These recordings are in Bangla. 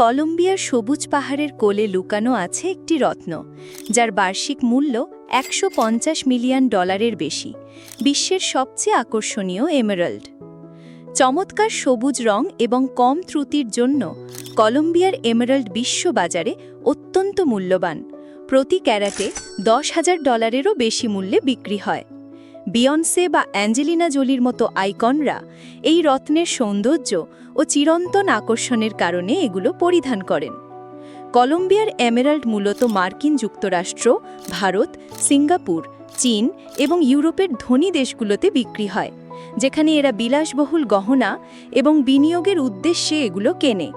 কলম্বিয়ার সবুজ পাহাড়ের কোলে লুকানো আছে একটি রত্ন, যার বার্ষিক মূল্য একশো পঞ্চাশ মিলিয়ন ডলারের বেশি, বিশ্বের সবচেয়ে আকর্ষণীয় এমেরাল্ড। চমৎকার সবুজ রং এবং কম ত্রুটির জন্য কলম্বিয়ার এমেরাল্ড বিশ্ববাজারে অত্যন্ত মূল্যবান, প্রতি ক্যারাটে দশ হাজার ডলারেরও বেশি মূল্যে বিক্রি হয়। বিয়ন্সে বা অ্যাঞ্জেলিনা জোলির মতো আইকনরা এই রত্নের সৌন্দর্য ও চিরন্তন আকর্ষণের কারণে এগুলো পরিধান করেন। কলম্বিয়ার এমেরাল্ড মূলত মার্কিন যুক্তরাষ্ট্র, ভারত, সিঙ্গাপুর, চীন এবং ইউরোপের ধনী দেশগুলোতে বিক্রি হয়, যেখানে এরা বিলাসবহুল গহনা এবং বিনিয়োগের উদ্দেশ্যে এগুলো কেনে।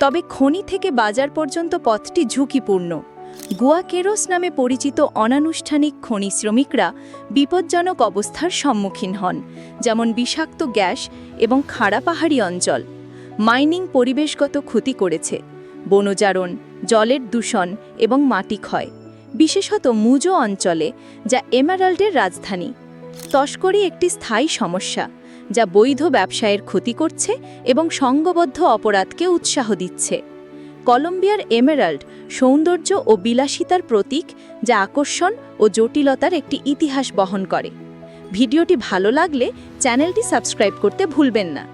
তবে খনি থেকে বাজার পর্যন্ত পথটি ঝুঁকিপূর্ণ। গুয়াকেরোস নামে পরিচিত অনানুষ্ঠানিক খনি শ্রমিকরা বিপজ্জনক অবস্থার সম্মুখীন হন, যেমন বিষাক্ত গ্যাস এবং খাড়া পাহাড়ি অঞ্চল। মাইনিং পরিবেশগত ক্ষতি করেছে, বনজারণ, জলের দূষণ এবং মাটি ক্ষয়, বিশেষত মুজো অঞ্চলে, যা এমারাল্ডের রাজধানী। তস্করি একটি স্থায়ী সমস্যা, যা বৈধ ব্যবসায়ের ক্ষতি করছে এবং সংঘবদ্ধ অপরাধকে উৎসাহ দিচ্ছে। কলম্বিয়ার এমেরাল্ড সৌন্দর্য ও বিলাসিতার প্রতীক যা আকর্ষণ ও জটিলতার একটি ইতিহাস বহন করে। ভিডিওটি ভালো লাগলে চ্যানেলটি সাবস্ক্রাইব করতে ভুলবেন না।